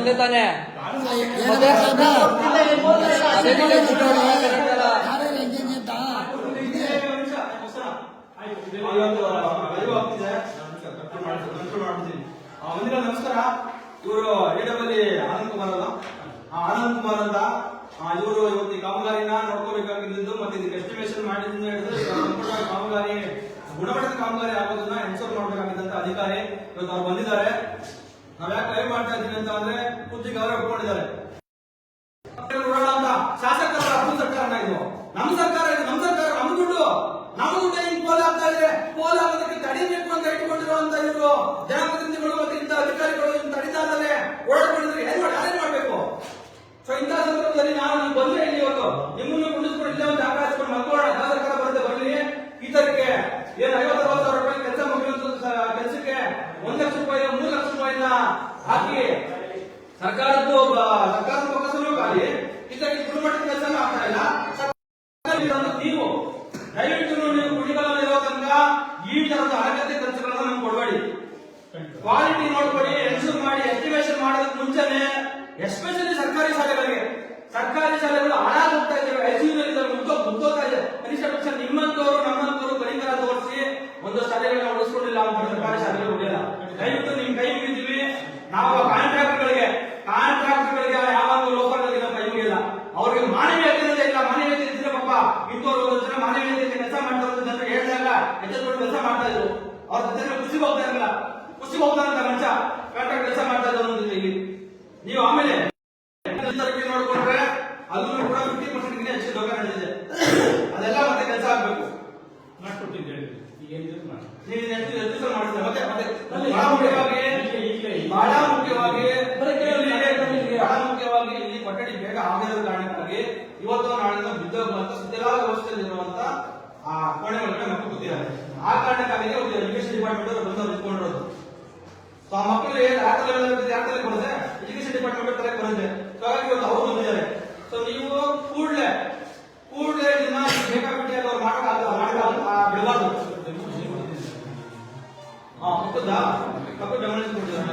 ಒಂದೇ ತಾನೆ ಮುಂದಿನ ನಮಸ್ಕಾರ ಇವರು ಎಡಬಲ್ಲಿ ಆನಂದ್ ಕುಮಾರ್ ಅಲ್ಲ ಆ, ಆನಂದ್ ಕುಮಾರ್ ಅಂತ ಇವರು ಇವತ್ತು ಈ ಕಾಮಗಾರಿನ ನೋಡ್ಕೋಬೇಕಾಗಿದ್ದು ಮತ್ತೆ ಇದಕ್ಕೆ ಎಸ್ಟಿಮೇಶನ್ ಮಾಡಿದ್ರು ಈಗ ಸಂಪೂರ್ಣ ಕಾಮಗಾರಿ ಗುಣಮಟ್ಟದ ಕಾಮಗಾರಿ ಆಗೋದನ್ನ ಎನ್ಶೋರ್ ಮಾಡಬೇಕಾಗಿದ್ದಂತ ಅಧಿಕಾರಿ ಇವತ್ತು ಅವ್ರು ಬಂದಿದ್ದಾರೆ ನಾವ್ ಯಾಕೆ ಮಾಡ್ತಾ ಇದ್ದೀನಿ ಅಂತ ಅಂದ್ರೆ ಬುದ್ಧಿ ಅವರೇ ಒಪ್ಕೊಂಡಿದ್ದಾರೆ ನೋಡೋಣ ಅಂತ ಶಾಸಕರ ಅಪ್ಪನ ಸರ್ಕಾರನ ಇದು ನಮ್ಮ ಸರ್ಕಾರ ಇದು ನಮ್ಮ ಸರ್ಕಾರ ನಮ್ಮ ದುಡ್ಡು ನಮ್ಮ ದುಡ್ಡು ಹಿಂಗ್ ಪೋಲ್ ಆಗ್ತಾ ಇದೆ ಪೋಲ್ ಆಗೋದಕ್ಕೆ ತಡಿಬೇಕು ಅಂತ ಇಟ್ಕೊಂಡಿರುವಂತ ಇವರು ಜನಪ್ರತಿನಿಧಿಗಳು ಮತ್ತೆ ಇಂಥ ಅಧಿಕಾರಿಗಳು ಇದನ್ನ ತಡಿತಾ ಇದ್ದಾರೆ ಓಡಾಡ್ಕೊಂಡಿದ್ರೆ ಏನ್ ಮಾಡಿ ಅರೇಂಜ್ ಮಾಡ್ಬೇಕು ಸೊ ಇಂಥ ಸಂದರ್ಭದಲ್ಲಿ ನಾನು ನೀವು ಬಂದ್ರೆ ಇಲ್ಲಿ ಇವತ್ತು ನಿಮ್ಮನ್ನು ಕುಂಡಿಸ್ಕೊಂಡು ಇಲ್ಲೇ ಒಂದು ಜಾಗ ಹಚ್ಕೊಂಡು ಮಲ್ಕೊಳ್ಳೋಣ ಯಾವ ಸರ್ಕಾರ ಬರುತ್ತೆ ಬರಲಿ ಈ ತರಕ್ಕೆ ಏನ್ ಐವತ್ತು ಅರವತ್ತು ಸಾವಿರ ರೂಪಾಯಿ ಕೆಲಸ ಮುಗಿಯುವಂತ ಕೆಲಸಕ್ಕೆ ಒಂದ್ ಲಕ್ಷ ರೂಪಾಯಿ ಮೂರು ಲಕ್ಷ ರೂಪಾಯಿನ ಹಾಕಿ. ಸರ್ಕಾರದ್ದು ಸರ್ಕಾರದ ಖಾಲಿ ಇದಕ್ಕೆ ಗುಣಮಟ್ಟದ ಕೆಲಸ ಆಗ್ತಾ ಇಲ್ಲ. ನೀವು, ದಯವಿಟ್ಟು ನೀವು ಕುಡಿಗಳ ಇರೋ ತನಕ ಈ ತರದ ಅನಗತ್ಯ ಖರ್ಚುಗಳನ್ನ ನಮ್ಗೆ ಕೊಡಬೇಡಿ. ಕ್ವಾಲಿಟಿ ನೋಡ್ಕೊಳ್ಳಿ ಎನ್ಶೂರ್ ಮಾಡಿ ಎಸ್ಟಿಮೇಷನ್ ಮಾಡೋದಕ್ಕೆ ಮುಂಚೆನೆ ಎಸ್ಪೆಷಲಿ ಸರ್ಕಾರಿ ಶಾಲೆಗಳಿಗೆ. ಸರ್ಕಾರಿ ಶಾಲೆಗಳು ಹಾಳಾಗಿ ನಾವು ಕಾಂಟ್ರಾಕ್ಟ್ಗಳಿಗೆ ಕಾಂಟ್ರಾಕ್ಟ್ಗಳಿಗೆ ಯಾವಾಗ ಲೋಕದಲ್ಲಿ ನಮ್ಮ ಕೈ ಮುಗಿಯಲ್ಲ ಅವ್ರಿಗೆ ಮಾನವೀಯತೆ ಇಲ್ಲ ಮಾನವೀಯತೆ ಇದ್ರೆ ಪಾಪ ಇಂಥವ್ರು ಒಂದು ಜನ ಮಾನವೀಯತೆ ಕೆಲಸ ಮಾಡ್ತಾರೆ ಅಂತ ಹೇಳ್ತಾ ಹೇಳಿದಾಗ ಎಚ್ಚೆತ್ಕೊಂಡು ಕೆಲಸ ಮಾಡ್ತಾ ಇದ್ರು. ಅವ್ರ ಜೊತೆ ಖುಷಿ ಹೋಗ್ತಾ ಇರಲಿಲ್ಲ ಖುಷಿ ಹೋಗ್ತಾ ಇರ್ತಾರೆ ಮನುಷ್ಯ ಕಾಂಟ್ರಾಕ್ಟ್ ಕೆಲಸ ಮಾಡ್ತಾ ಇದ್ರು ಒಂದು ಇಲ್ಲಿ ನೀವು ಆಮೇಲೆ ನೋಡ್ಕೊಂಡ್ರೆ ಅಲ್ಲೂ ಕೂಡ ಫಿಫ್ಟಿ ಪರ್ಸೆಂಟ್ ಹೆಚ್ಚು ದೊಡ್ಡ ನಡೆದಿದೆ. ಅದೆಲ್ಲ ಮತ್ತೆ ಕೆಲಸ ಆಗ್ಬೇಕು. ಎಷ್ಟು ಎಷ್ಟು ದಿವಸ ಮಾಡಿದ್ರೆ? ಮತ್ತೆ ಮತ್ತೆ ನಾಳೆ ಬಿದ್ದೋಗುವಂತ ಸುತ್ತಲ ವ್ಯವಸ್ಥೆಯಲ್ಲಿರುವಂತ ಆ ಕೋಣೆ ಒಳಗಡೆ ಮಕ್ಕಳು ಕೂತಿದ್ದಾರೆ ಆ ಕಾರಣಕ್ಕಾಗಿ ಎಜುಕೇಶನ್ ಡಿಪಾರ್ಟ್ಮೆಂಟ್ ಬಂದವರು ಇಟ್ಕೊಂಡಿರೋದು ಸೊ ಆ ಮಕ್ಕಳು ಯಾರ ತಲೆ ಯಾರ ತಲೆ ಬರುತ್ತೆ ಎಜುಕೇಶನ್ ಡಿಪಾರ್ಟ್ಮೆಂಟ್ ತಲೆ ಬರುತ್ತೆ ಹಾಗಾಗಿ ಇವತ್ತು ಅವರು ಬಂದಿದ್ದಾರೆ. ಸೊ ನೀವು ಕೂಡಲೇ ಕೂಡಲೇ ಇದನ್ನ ಬೇಕಾಬಿಟ್ಟಿಯಾಗಿ ಅವ್ರು ಮಾಡಲ್ಲ ಬಿಡಬಾರ್ದು. ಹಾ ಹೌದಾ? ತಪ್ಪು ಗಮನಿಸಿಕೊಂಡಿದ್ದಾರೆ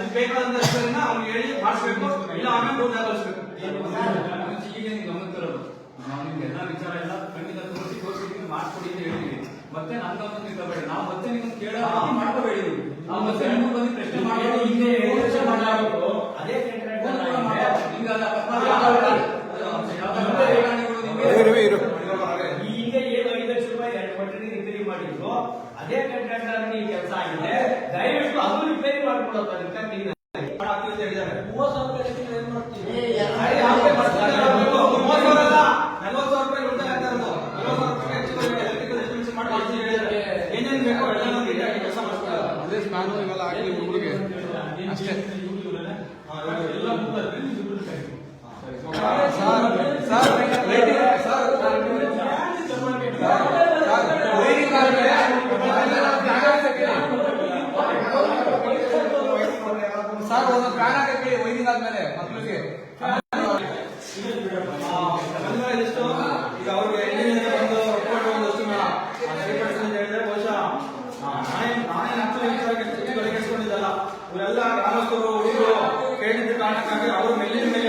ಅದಕ್ಕೆ ಬೇಕಾದಂತ ಹೆಸರನ್ನ ಅವ್ನಿಗೆ ಹೇಳಿ ಮಾಡಿಸ್ಬೇಕು ಇಲ್ಲ ಆಮೇಲೆ ದುಡ್ಡು ದಾಖಲಿಸ್ಬೇಕು ಈಗ ಗಮನ ತರೋದು ನಾವು ನಿಮ್ಗೆ ಎಲ್ಲ ವಿಚಾರ ಎಲ್ಲ ಖಂಡಿತ ತೋರಿಸಿ ತೋರಿಸಿ ಮಾಡಿಸ್ಕೊಡಿ ಅಂತ ಹೇಳ್ತೀನಿ ಮತ್ತೆ ನನ್ನ ಗಮನ ನಾವು ಮತ್ತೆ ನಿಮ್ಗೆ ಕೇಳೋ ಹಾಗೆ ಮಾಡ್ಕೋಬೇಡಿ ನಾವು. ಮತ್ತೆ ನಿಮ್ಗೆ ಬಂದು ಪ್ರಶ್ನೆ ಮಾಡಿ ಹಿಂಗೆ ಯೋಚನೆ ಮಾಡಲಾಗ್ಬೇಕು. ಅದೇ ಹಿಂದೆ ಏನು ಐದು ಲಕ್ಷ ರೂಪಾಯಿ ಎರಡು ಕೊಟ್ಟರೆ ರಿಪೇರಿ ಮಾಡಿದ್ರು. ಅದೇ ಕಂಟ್ರಾಕ್ಟರ್ ಈ ಕೆಲಸ ಆಗಿದೆ. ದಯವಿಟ್ಟು ಅದು ರಿಪೇರಿ ಅದಕ್ಕೆ ನೀವು ಆಗ್ತೀವಿ ಬೇಕೋ ಕೆಲಸ ಮಾಡ್ತಾರೆ? ಅರೆ, ಸರ್ ಒಂದು ಫ್ಯಾನ್ ಆದ್ಮೇಲೆ ಮಕ್ಕಳಿಗೆ ಈಗ ಅವ್ರಿಗೆ ಒಂದು ಒಂದಷ್ಟು ಅಂತ ಹೇಳಿದ್ರೆ ಇವರೆಲ್ಲ ಹುಡುಗರು ಕೇಳಿದ ಕಾರಣಕ್ಕಾಗಿ ಅವರು ಮೆಲ್ಲಿನ